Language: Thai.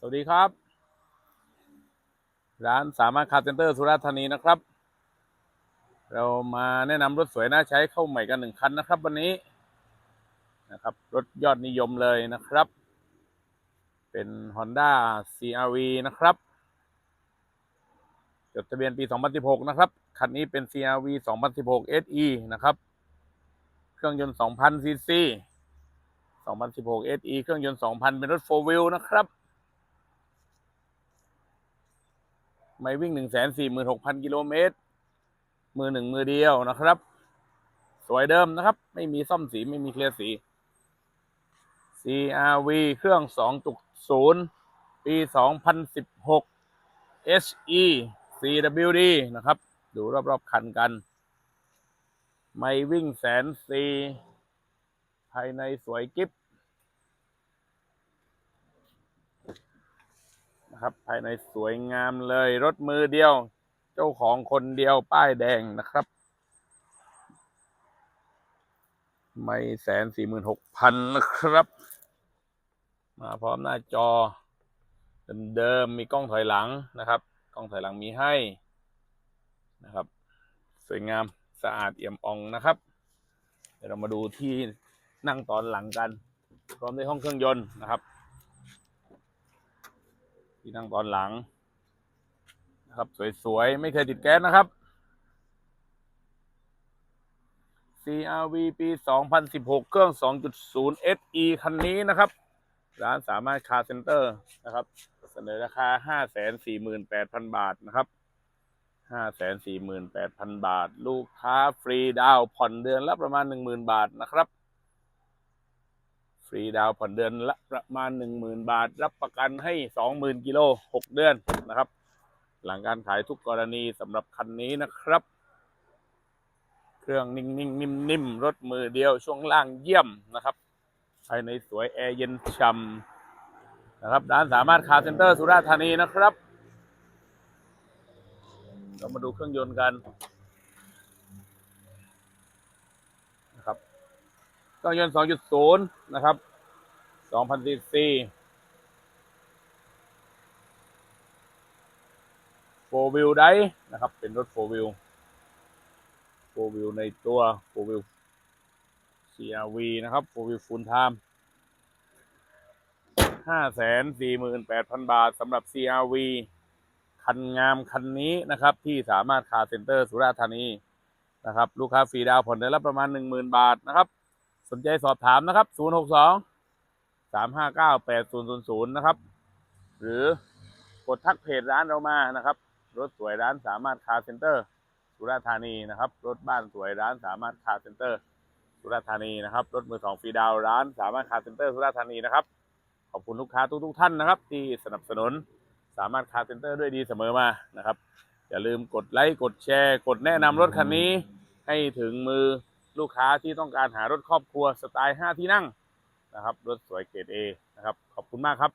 สวัสดีครับ ร้านสามารถคาร์เซ็นเตอร์สุราษฎร์ธานีนะครับ เรามาแนะนำรถสวยน่าใช้เข้าใหม่กันหนึ่งคันนะครับ วันนี้นะครับ รถยอดนิยมเลยนะครับ เป็น Honda CRV นะครับ จดทะเบียนปี 2016 นะครับ คันนี้เป็น CRV 2016 SE นะครับ เครื่องยนต์ 2,000ซีซี2016 SE เครื่องยนต์ 2,000 เป็นรถ4 wheel นะครับ ไม่วิ่ง146,000กิโลเมตร มือหนึ่งมือเดียวนะครับ สวยเดิมนะครับ ไม่มีซ่อมสีไม่มีเคลียร์สี CRV เครื่อง2.0ปี2016 HE CWD นะครับ ดูรอบๆคันกัน ไม่วิ่งแสนสีภายในสวยกิฟ นะครับ ภายในสวยงามเลยรถมือเดียว เจ้าของคนเดียวป้ายแดงนะครับ ไม่แสนสี่หมื่นหกพันนะครับ มาพร้อมหน้าจอ เดิมๆมีกล้องถอยหลังนะครับ กล้องถอยหลังมีให้นะครับ สวยงามสะอาดเอี่ยมอ่องนะครับ เดี๋ยวเรามาดูที่นั่งตอนหลังกัน พร้อมในห้องเครื่องยนต์นะครับ ที่นั่งตอนหลังนะครับ สวยๆ ไม่เคยติดแก๊สนะครับ CRV ปี 2016 เครื่อง 2.0 SE คันนี้นะครับ ร้านสามารถคาร์เซ็นเตอร์นะครับ เสนอราคา 548,000 บาทนะครับ 548,000 บาท ลูกค้าฟรีดาวน์ผ่อนเดือนละประมาณ 10,000 บาทนะครับ ฟรีดาวผ่อนเดือนละประมาณ 10,000 บาท รับประกันให้ 20,000 กิโล 6 เดือนนะครับ หลังการขายทุกกรณีสำหรับคันนี้นะครับ เครื่องนิ่งๆนิ่มๆรถมือเดียวช่วงล่างเยี่ยมนะครับ ภายในสวยแอร์เย็นช่ำนะครับร้านสามารถคาร์เซ็นเตอร์สุราษฎร์ธานีนะครับ เรามาดูเครื่องยนต์กันนะครับ เครื่องยนต์ 2.0 นะครับ 2,000ซีซี4 wheel ได้นะครับ เป็นรถ4 wheel 4 wheel ในตัว4 wheel CRV นะครับ4 wheel full time 548,000 บาทสำหรับ CRV คันงามคันนี้นะครับ ที่สามารถคาเซ็นเตอร์สุราษฎร์ธานีนะครับ ลูกค้าฟรีดาวผ่อนเดือนละประมาณ 10,000 บาทนะครับ สนใจสอบถามนะครับ 062 359 8000 นะครับ หรือกดทักเพจร้านเรามานะครับ รถสวยร้านสามารถคาร์เซ็นเตอร์ สุราษฎร์ธานีนะครับ รถบ้านสวยร้านสามารถคาร์เซ็นเตอร์ สุราษฎร์ธานีนะครับ รถมือสองฟรีดาวร้านสามารถคาร์เซ็นเตอร์สุราษฎร์ธานีนะครับ ขอบคุณลูกค้าทุกๆท่านนะครับ ที่สนับสนุนสามารถคาร์เซ็นเตอร์ด้วยดีเสมอมานะครับ อย่าลืมกดไลค์กดแชร์ กดแนะนำรถคันนี้ให้ถึงมือ ลูกค้าที่ต้องการหารถครอบครัวสไตล์ 5 ที่นั่งนะครับ รถสวยเกรด A นะครับ ขอบคุณมากครับ